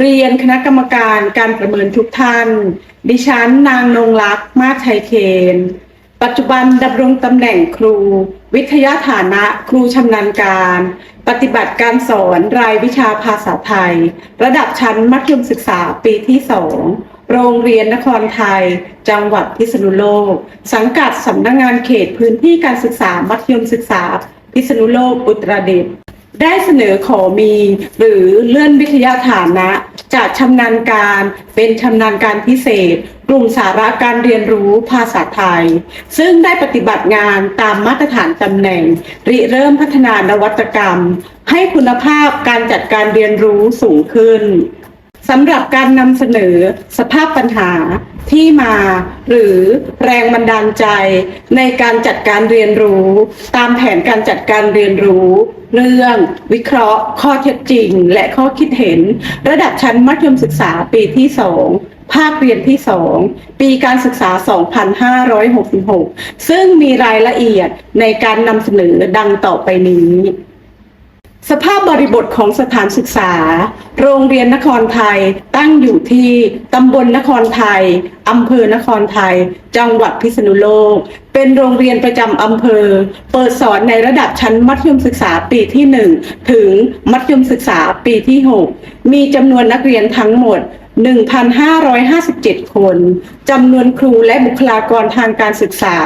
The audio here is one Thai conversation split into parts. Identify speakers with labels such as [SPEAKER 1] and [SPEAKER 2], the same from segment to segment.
[SPEAKER 1] เรียนคณะกรรมการการประเมินทุกท่าน ดิฉันนางนงรักษ์มาชัยเคน ปัจจุบันดำรงตำแหน่งครู วิทยาฐานะครูชำนาญการ ปฏิบัติการสอนรายวิชาภาษาไทย ระดับชั้นมัธยมศึกษาปีที่สองโรงเรียนนครไทย จังหวัดพิษณุโลก สังกัดสำนักงงานเขตพื้นที่การศึกษามัธยมศึกษา พิษณุโลกอุตรดิตถ์ ได้เสนอขอมี หรือเลื่อนวิทยาฐานะ จากชำนาญการเป็นชำนาญการพิเศษ กลุ่มสาระการเรียนรู้ภาษาไทย ซึ่งได้ปฏิบัติงานตามมาตรฐานตำแหน่ง ริเริ่มพัฒนานวัตกรรม ให้คุณภาพการจัดการเรียนรู้สูงขึ้นสำหรับการนำเสนอสภาพปัญหาที่มา หรือแรงบันดาลใจในการจัดการเรียนรู้ ตามแผนการจัดการเรียนรู้ เรื่อง วิเคราะห์ ข้อเท็จจริง และข้อคิดเห็น ระดับชั้นมัธยมศึกษาปีที่ 2 ภาคเรียนที่ 2 ปีการศึกษา 2566 ซึ่งมีรายละเอียดในการนำเสนอดังต่อไปนี้ สภาพบริบทของสถานศึกษา โรงเรียนนครไทยตั้งอยู่ที่ตำบลนครไทยอำเภอนครไทย จังหวัดพิษณุโลก เป็นโรงเรียนประจำอำเภอ เปิดสอนในระดับชั้นมัธยมศึกษาปีที่ 1 ถึงมัธยมศึกษาปีที่ 6 มีจำนวนนักเรียนทั้งหมด 1,557 คนจำนวนครูและบุคลากรทางการศึกษา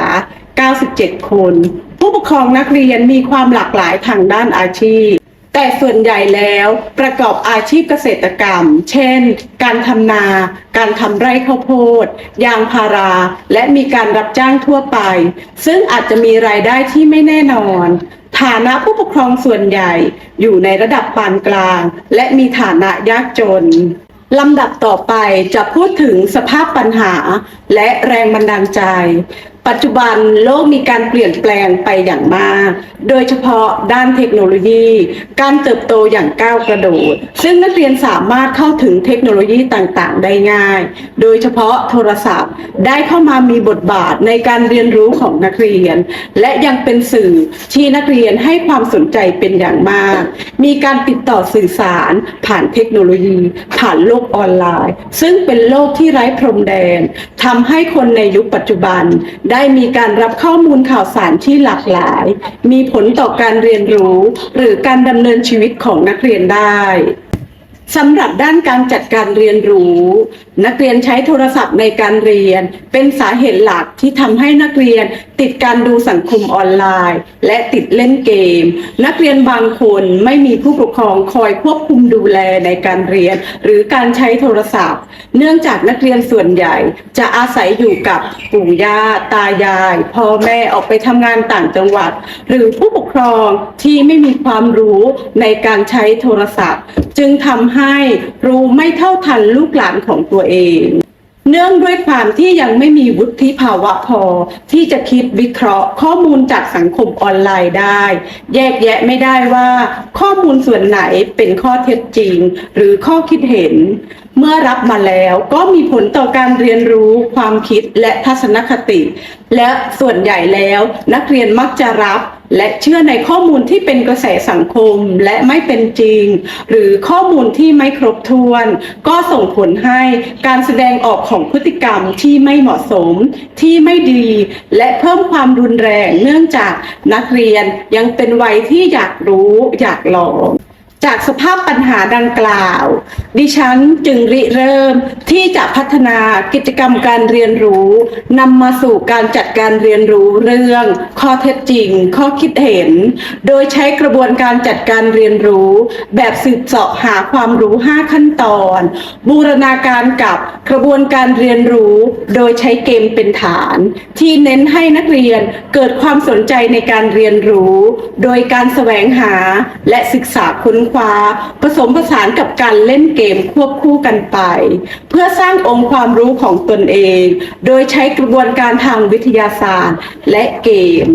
[SPEAKER 1] 97 คน ผู้ปกครองนักเรียนมีความหลากหลายทางด้านอาชีพ แต่ส่วนใหญ่แล้วประกอบอาชีพเกษตรกรรม เช่น การทำนา การทำไร่ข้าวโพด ยางพารา และมีการรับจ้างทั่วไป ซึ่งอาจจะมีรายได้ที่ไม่แน่นอน ฐานะผู้ปกครองส่วนใหญ่อยู่ในระดับปานกลาง และมีฐานะยากจนลำดับต่อไปจะพูดถึงสภาพปัญหาและแรงบันดาลใจ ปัจจุบันโลกมีการเปลี่ยนแปลงไปอย่างมาก โดยเฉพาะด้านเทคโนโลยี การเติบโตอย่างก้าวกระโดด ซึ่งนักเรียนสามารถเข้าถึงเทคโนโลยีต่างๆ ได้ง่าย โดยเฉพาะโทรศัพท์ ได้เข้ามามีบทบาทในการเรียนรู้ของนักเรียน และยังเป็นสื่อที่นักเรียนให้ความสนใจเป็นอย่างมาก มีการติดต่อสื่อสาร ผ่านเทคโนโลยี ผ่านโลกออนไลน์ ซึ่งเป็นโลกที่ไร้พรมแดนทำให้คนในยุคปัจจุบันได้มีการรับข้อมูลข่าวสารที่หลากหลาย มีผลต่อการเรียนรู้ หรือการดำเนินชีวิตของนักเรียนได้ สำหรับด้านการจัดการเรียนรู้ นักเรียนใช้โทรศัพท์ในการเรียน เป็นสาเหตุหลักที่ทำให้นักเรียนติดการดูสังคมออนไลน์ และติดเล่นเกม นักเรียนบางคนไม่มีผู้ปกครองคอยควบคุมดูแลในการเรียน หรือการใช้โทรศัพท์ เนื่องจากนักเรียนส่วนใหญ่ จะอาศัยอยู่กับปู่ย่าตายาย พ่อแม่ออกไปทำงานต่างจังหวัด หรือผู้ป ครองที่ไม่มีความรู้ในการใช้โทรศัพท์ จึงทำให้รู้ไม่เท่าทันลูกหลานของตัวเอง เนื่องด้วยความที่ยังไม่มีวุฒิภาวะพอ ที่จะคิดวิเคราะห์ข้อมูลจากสังคมออนไลน์ได้ แยกแยะไม่ได้ว่า ข้อมูลส่วนไหนเป็นข้อเท็จจริง หรือข้อคิดเห็นเมื่อรับมาแล้วก็มีผลต่อการเรียนรู้ความคิดและทัศนคติ และส่วนใหญ่แล้วนักเรียนมักจะรับและเชื่อในข้อมูลที่เป็นกระแสสังคมและไม่เป็นจริง หรือข้อมูลที่ไม่ครบถ้วน ก็ส่งผลให้การแสดงออกของพฤติกรรมที่ไม่เหมาะสม ที่ไม่ดี และเพิ่มความรุนแรงเนื่องจากนักเรียนยังเป็นวัยที่อยากรู้อยากลอง จากสภาพปัญหาดังกล่าว ดิฉันจึงริเริ่มที่จะพัฒนากิจกรรมการเรียนรู้นำมาสู่การจัดการเรียนรู้เรื่อง ข้อเท็จจริง ข้อคิดเห็น โดยใช้กระบวนการจัดการเรียนรู้ แบบสืบเสาะหาความรู้ 5 ขั้นตอน บูรณาการกับกระบวนการเรียนรู้ โดยใช้เกมเป็นฐาน ที่เน้นให้นักเรียนเกิดความสนใจในการเรียนรู้ โดยการแสวงหาและศึกษาค้นคว้า ผสมผสานกับการเล่นเกมควบคู่กันไป เพื่อสร้างองค์ความรู้ของตนเอง โดยใช้กระบวนการทางวิทยาศาสตร์และเกม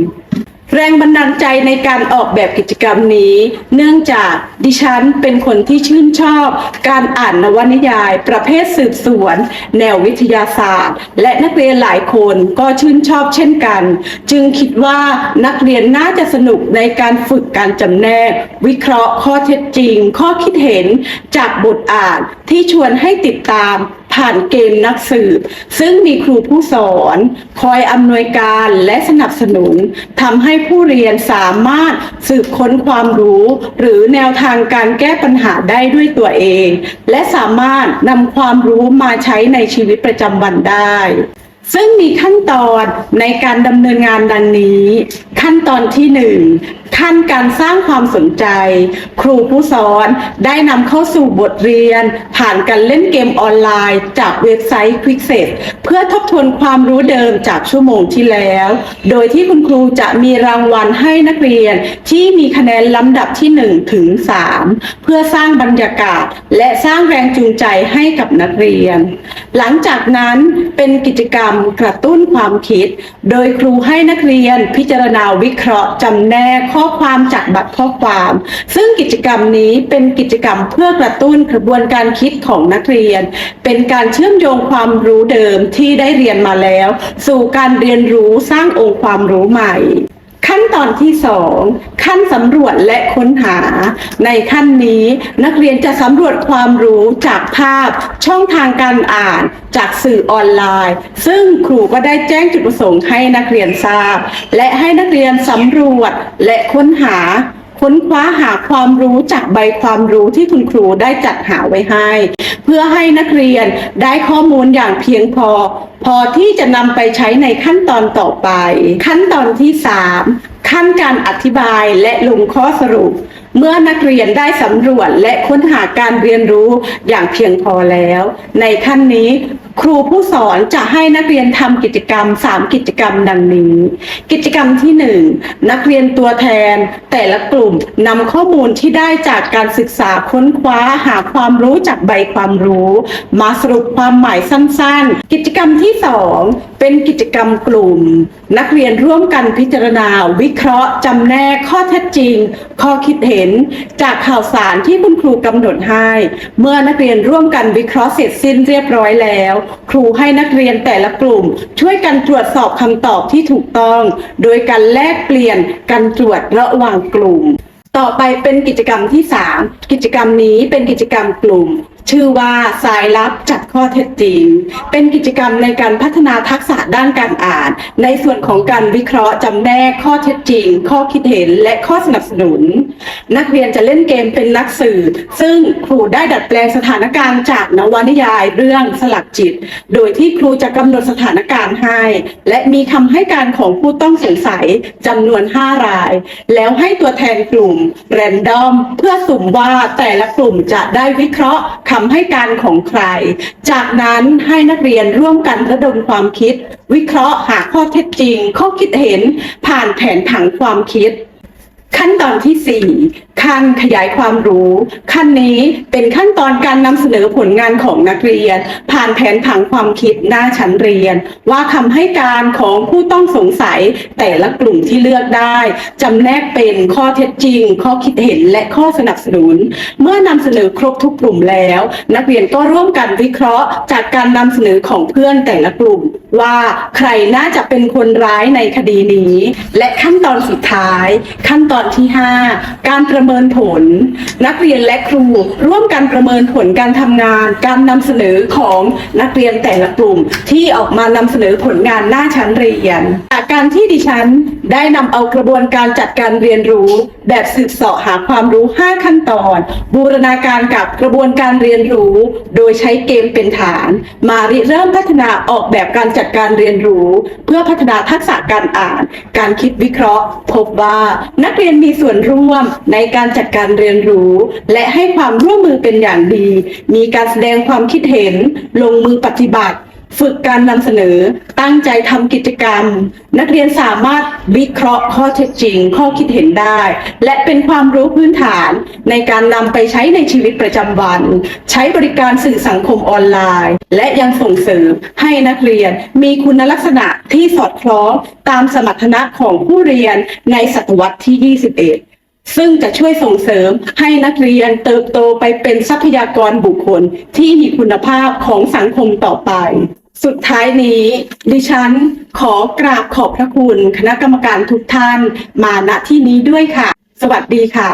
[SPEAKER 1] แรงบันดาลใจในการออกแบบกิจกรรมนี้ เนื่องจากดิฉันเป็นคนที่ชื่นชอบการอ่านนวนิยาย ประเภทสืบสวน แนววิทยาศาสตร์ และนักเรียนหลายคนก็ชื่นชอบเช่นกัน จึงคิดว่านักเรียนน่าจะสนุกในการฝึกการจำแนก วิเคราะห์ข้อเท็จจริง ข้อคิดเห็นจากบทอ่านที่ชวนให้ติดตาม ผ่านเกมนักสืบ ซึ่งมีครูผู้สอนคอยอำนวยการและสนับสนุนทำให้ผู้เรียนสามารถสืบค้นความรู้ หรือแนวทางการแก้ปัญหาได้ด้วยตัวเอง และสามารถนำความรู้มาใช้ในชีวิตประจำวันได้ ซึ่งมีขั้นตอนในการดำเนินงานดังนี้ ขั้นตอนที่หนึ่งขั้นการสร้างความสนใจ ครูผู้สอนได้นำเข้าสู่บทเรียน ผ่านการเล่นเกมออนไลน์ จากเว็บไซต์ Quickset เพื่อทบทวนความรู้เดิมจากชั่วโมงที่แล้ว โดยที่คุณครูจะมีรางวัลให้นักเรียนที่มีคะแนนลำดับที่1ถึง3เพื่อสร้างบรรยากาศ และสร้างแรงจูงใจให้กับนักเรียน หลังจากนั้นเป็นกิจกรรมกระตุ้นความคิด โดยครูให้นักเรียนพิจารณาวิเคราะห์จำแนกข้อความจากบัตรข้อความ ซึ่งกิจกรรมนี้เป็นกิจกรรมเพื่อกระตุ้นกระบวนการคิดของนักเรียน เป็นการเชื่อมโยงความรู้เดิมที่ได้เรียนมาแล้ว สู่การเรียนรู้สร้างองค์ความรู้ใหม่ ขั้นตอนที่ 2 ขั้นสำรวจและค้นหา ในขั้นนี้นักเรียนจะสำรวจความรู้จากภาพ ช่องทางการอ่านจากสื่อออนไลน์ ซึ่งครูก็ได้แจ้งจุดประสงค์ให้นักเรียนทราบ และให้นักเรียนสำรวจและค้นหา ค้นคว้าหาความรู้จากใบความรู้ที่คุณครูได้จัดหาไว้ให้ เพื่อให้นักเรียนได้ข้อมูลอย่างเพียงพอ พอที่จะนำไปใช้ในขั้นตอนต่อไป ขั้นตอนที่ 3 ขั้นการอธิบายและลงข้อสรุป เมื่อนักเรียนได้สำรวจและค้นหาการเรียนรู้อย่างเพียงพอแล้ว ในขั้นนี้ ครูผู้สอนจะให้นักเรียนทำกิจกรรม 3 กิจกรรมดังนี้ กิจกรรมที่ 1 นักเรียนตัวแทน แต่ละกลุ่มนำข้อมูลที่ได้จากการศึกษาค้นคว้าหาความรู้จากใบความรู้ มาสรุปความหมายสั้นๆ กิจกรรมที่ 2เป็นกิจกรรมกลุ่ม นักเรียนร่วมกันพิจารณา วิเคราะห์จำแนกข้อเท็จจริง ข้อคิดเห็น จากข่าวสารที่คุณครูกำหนดให้ เมื่อนักเรียนร่วมกันวิเคราะห์เสร็จสิ้นเรียบร้อยแล้ว ครูให้นักเรียนแต่ละกลุ่ม ช่วยกันตรวจสอบคำตอบที่ถูกต้อง โดยการแลกเปลี่ยนการตรวจระหว่างกลุ่มต่อไปเป็นกิจกรรมที่ 3 กิจกรรมนี้เป็นกิจกรรมกลุ่ม ชื่อว่าสายลับจัดข้อเท็จจริง เป็นกิจกรรมในการพัฒนาทักษะด้านการอ่าน ในส่วนของการวิเคราะห์จำแนกข้อเท็จจริง ข้อคิดเห็นและข้อสนับสนุน นักเรียนจะเล่นเกมเป็นนักสืบซึ่งครูได้ดัดแปลงสถานการณ์จากนวนิยายเรื่องสลักจิต โดยที่ครูจะกำหนดสถานการณ์ให้ และมีคำให้การของผู้ต้องสงสัยจำนวน 5 ราย แล้วให้ตัวแทนกลุ่มแรนดอม เพื่อสุ่มว่าแต่ละกลุ่มจะได้วิเคราะห์คำให้การของใคร จากนั้นให้นักเรียนร่วมกันระดมความคิด วิเคราะห์หาข้อเท็จจริง ข้อคิดเห็นผ่านแผนผังความคิด ขั้นตอนที่4ขั้นขยายความรู้ ขั้นนี้เป็นขั้นตอนการนำเสนอผลงานของนักเรียน ผ่านแผนผังความคิดหน้าชั้นเรียน ว่าคำให้การของผู้ต้องสงสัยแต่ละกลุ่มที่เลือกได้จำแนกเป็นข้อเท็จจริง ข้อคิดเห็นและข้อสนับสนุน เมื่อนำเสนอครบทุกกลุ่มแล้ว นักเรียนก็ร่วมกันวิเคราะห์ จากการนำเสนอของเพื่อนแต่ละกลุ่ม ว่าใครน่าจะเป็นคนร้ายในคดีนี้ และขั้นตอนสุดท้าย ขั้นตอนที่ 5 การประเมินผล นักเรียนและครู ร่วมกันประเมินผลการทำงาน การนำเสนอของนักเรียนแต่ละกลุ่ม ที่ออกมานำเสนอผลงานหน้าชั้นเรียนจากการที่ดิฉันได้นำเอากระบวนการจัดการเรียนรู้ แบบสืบเสาะหาความรู้ 5 ขั้นตอน บูรณาการกับกระบวนการเรียนรู้ โดยใช้เกมเป็นฐาน มาริเริ่มพัฒนาออกแบบการจัดการเรียนรู้ เพื่อพัฒนาทักษะการอ่าน การคิดวิเคราะห์ พบว่านักเรียนนมีส่วนร่วมในการจัดการเรียนรู้ และให้ความร่วมมือเป็นอย่างดี มีการแสดงความคิดเห็น ลงมือปฏิบัติ ฝึกการนำเสนอ ตั้งใจทำกิจกรรม นักเรียนสามารถวิเคราะห์ข้อเท็จจริง ข้อคิดเห็นได้ และเป็นความรู้พื้นฐานในการนำไปใช้ในชีวิตประจำวัน ใช้บริการสื่อสังคมออนไลน์ และยังส่งเสริมให้นักเรียนมีคุณลักษณะที่สอดคล้องตามสมรรถนะของผู้เรียนในศตวรรษที่ 21ซึ่งจะช่วยส่งเสริมให้นักเรียนเติบโตไปเป็นทรัพยากรบุคคลที่มีคุณภาพของสังคมต่อไป สุดท้ายนี้ ดิฉันขอกราบขอบพระคุณ คณะกรรมการทุกท่านมาณที่นี้ด้วยค่ะ สวัสดีค่ะ